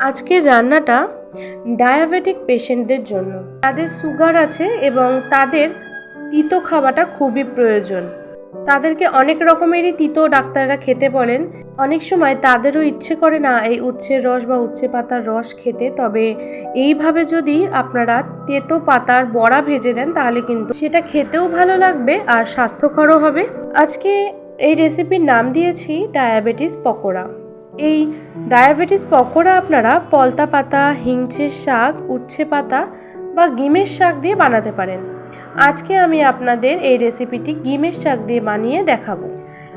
আজকের রান্নাটা ডায়াবেটিক পেশেন্টদের জন্য। তাদের সুগার আছে এবং তাদের তিতো খাওয়াটা খুবই প্রয়োজন। তাদেরকে অনেক রকমেরই তিতো ডাক্তাররা খেতে বলেন। অনেক সময় তাদেরও ইচ্ছে করে না এই উচ্ছের রস বা উচ্ছে পাতার রস খেতে। তবে এইভাবে যদি আপনারা তেতো পাতার বড়া ভেজে দেন, তাহলে কিন্তু সেটা খেতেও ভালো লাগবে আর স্বাস্থ্যকরও হবে। আজকে এই রেসিপির নাম দিয়েছি ডায়াবেটিস পকোড়া। এই ডায়াবেটিস পকোড়া আপনারা পলতা পাতা হিংচের শাক, উচ্ছে পাতা বা গিমের শাক দিয়ে বানাতে পারেন। আজকে আমি আপনাদের এই রেসিপিটি গিমের শাক দিয়ে বানিয়ে দেখাবো।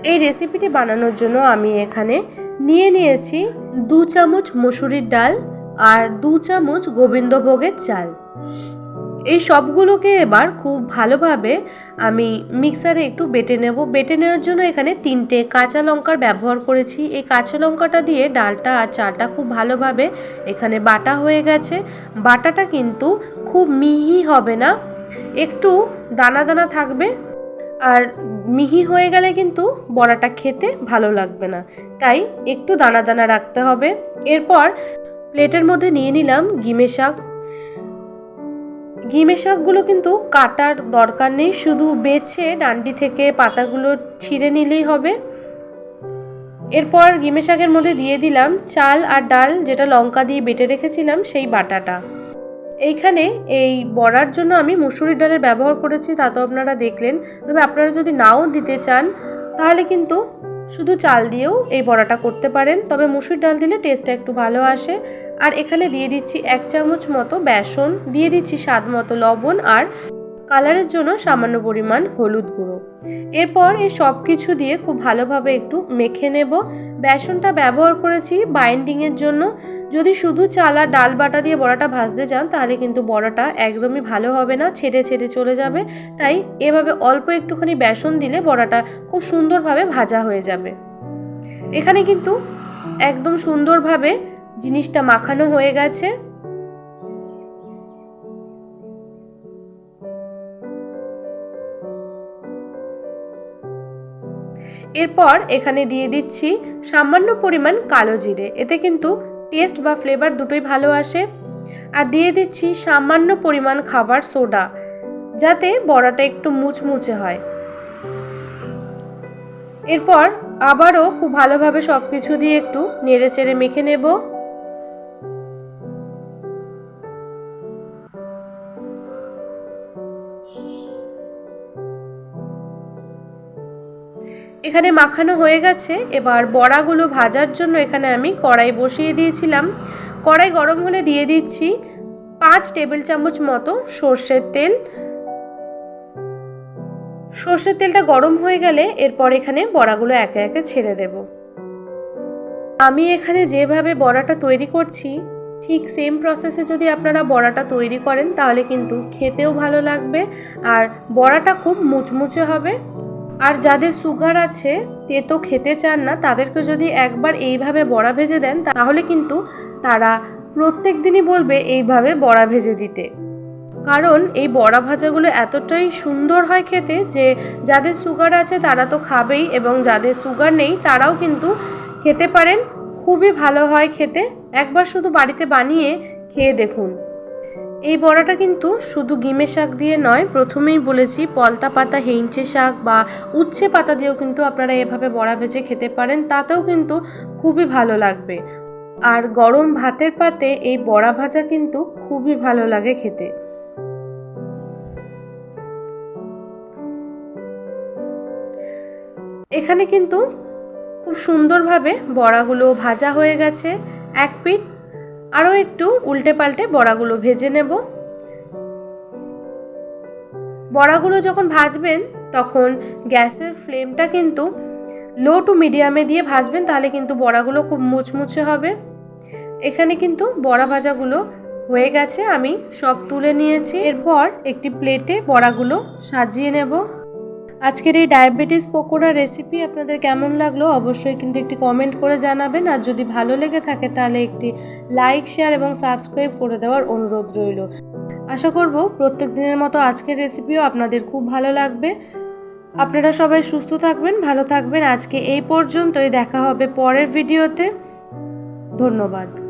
এই রেসিপিটি বানানোর জন্য আমি এখানে নিয়ে নিয়েছি দু চামচ মসুরির ডাল আর দু চামচ গোবিন্দভোগের চাল। এই সবগুলোকে এবার খুব ভালোভাবে আমি মিক্সারে একটু বেটে নেব। বেটে নেওয়ার জন্য এখানে তিনটে কাঁচা লঙ্কার ব্যবহার করেছি। এই কাঁচা লঙ্কাটা দিয়ে ডালটা আর চালটা খুব ভালোভাবে এখানে বাটা হয়ে গেছে। বাটাটা কিন্তু খুব মিহি হবে না, একটু দানা দানা থাকবে। আর মিহি হয়ে গেলে কিন্তু বড়াটা খেতে ভালো লাগবে না, তাই একটু দানা দানা রাখতে হবে। এরপর প্লেটের মধ্যে নিয়ে নিলাম গিমে শাক। গিমে শাকগুলো কিন্তু কাটার দরকার নেই, শুধু বেছে ডান্ডি থেকে পাতাগুলো ছিঁড়ে নিলেই হবে। এরপর গিমে শাকের মধ্যে দিয়ে দিলাম চাল আর ডাল, যেটা লঙ্কা দিয়ে বেটে রেখেছিলাম সেই বাটাটা। এইখানে এই বড়ার জন্য আমি মুসুরির ডালের ব্যবহার করেছি, তা তো আপনারা দেখলেন। তবে আপনারা যদি নাও দিতে চান, তাহলে কিন্তু শুধু চাল দিয়েও এই বড়াটা করতে পারেন। তবে মুসুর ডাল দিলে টেস্টটা একটু ভালো আসে। আর এখানে দিয়ে দিচ্ছি এক চামচ মতো বেসন, দিয়ে দিচ্ছি স্বাদ মতো লবণ আর কালারের জন্য সামান্য পরিমাণ হলুদ গুঁড়ো। এরপর এই সব কিছু দিয়ে খুব ভালোভাবে একটু মেখে নেব। বেসনটা ব্যবহার করেছি বাইন্ডিংয়ের জন্য। যদি শুধু চাল আর ডাল বাটা দিয়ে বড়াটা ভাজতে যান তাহলে কিন্তু বড়াটা একদমই ভালো হবে না, ছেড়ে ছেড়ে চলে যাবে। তাই এভাবে অল্প একটুখানি বেসন দিলে বড়াটা খুব সুন্দরভাবে ভাজা হয়ে যাবে। এখানে কিন্তু একদম সুন্দরভাবে জিনিসটা মাখানো হয়ে গেছে। এরপর এখানে দিয়ে দিচ্ছি সামান্য পরিমাণ কালো জিরে। এতে কিন্তু টেস্ট বা ফ্লেভার দুটোই ভালো আসে। আর দিয়ে দিচ্ছি সামান্য পরিমাণ খাবার সোডা, যাতে বড়াটা একটু মুচমুচে হয়। এরপর আবারও খুব ভালোভাবে সব কিছু দিয়ে একটু নেড়ে চেড়ে মেখে নেব। এখানে মাখানো হয়ে গেছে। এবার বড়াগুলো ভাজার জন্য এখানে আমি কড়াই বসিয়ে দিয়েছিলাম। কড়াই গরম হলে দিয়ে দিচ্ছি পাঁচ টেবিল চামচ মতো সর্ষের তেল। সর্ষের তেলটা গরম হয়ে গেলে এরপর এখানে বড়াগুলো একে একে ছেড়ে দেব। আমি এখানে যেভাবে বড়াটা তৈরি করছি, ঠিক সেম প্রসেসে যদি আপনারা বড়াটা তৈরি করেন, তাহলে কিন্তু খেতেও ভালো লাগবে। আর বড়াটা খুব মুচমুচে হবে। আর যাদের সুগার আছে তেতো খেতে চান না, তাদেরকে যদি একবার এইভাবে বড়া ভেজে দেন, তাহলে কিন্তু তারা প্রত্যেক দিনই বলবে এইভাবে বড়া ভেজে দিতে। কারণ এই বড়া ভাজাগুলো এতটাই সুন্দর হয় খেতে যে, যাদের সুগার আছে তারা তো খাবেই এবং যাদের সুগার নেই তারাও কিন্তু খেতে পারেন। খুবই ভালো হয় খেতে। একবার শুধু বাড়িতে বানিয়ে খেয়ে দেখুন। এই বড়াটা কিন্তু শুধু গিমে শাক দিয়ে নয়, প্রথমেই বলেছি পলতা পাতা হেঞ্চে শাক বা উচ্ছে পাতা দিয়েও কিন্তু আপনারা এভাবে বড়া ভেজে খেতে পারেন, তাতেও কিন্তু খুবই ভালো লাগবে। আর গরম ভাতের পাতে এই বড়া ভাজা কিন্তু খুবই ভালো লাগে খেতে। এখানে কিন্তু খুব সুন্দরভাবে বড়াগুলো ভাজা হয়ে গেছে, এক পিঠ আরও একটু উল্টে পাল্টে বড়াগুলো ভেজে নেব। বড়াগুলো যখন ভাজবেন, তখন গ্যাসের ফ্লেমটা কিন্তু লো টু মিডিয়ামে দিয়ে ভাজবেন, তাহলে কিন্তু বড়াগুলো খুব মুচমুচে হবে। এখানে কিন্তু বড়া ভাজাগুলো হয়ে গেছে, আমি সব তুলে নিয়েছি। এরপর একটি প্লেটে বড়াগুলো সাজিয়ে নেব। আজকের এই ডায়াবেটিস পকোড়া রেসিপি আপনাদের কেমন লাগল অবশ্যই কিন্তু একটি কমেন্ট করে জানাবেন। আর যদি ভালো লেগে থাকে তাহলে একটি লাইক শেয়ার এবং সাবস্ক্রাইব করে দেওয়ার অনুরোধ রইল। আশা করব প্রত্যেক দিনের মতো আজকের রেসিপিও আপনাদের খুব ভালো লাগবে। আপনারা সবাই সুস্থ থাকবেন, ভালো থাকবেন। আজকে এই পর্যন্তই, দেখা হবে পরের ভিডিওতে ধন্যবাদ।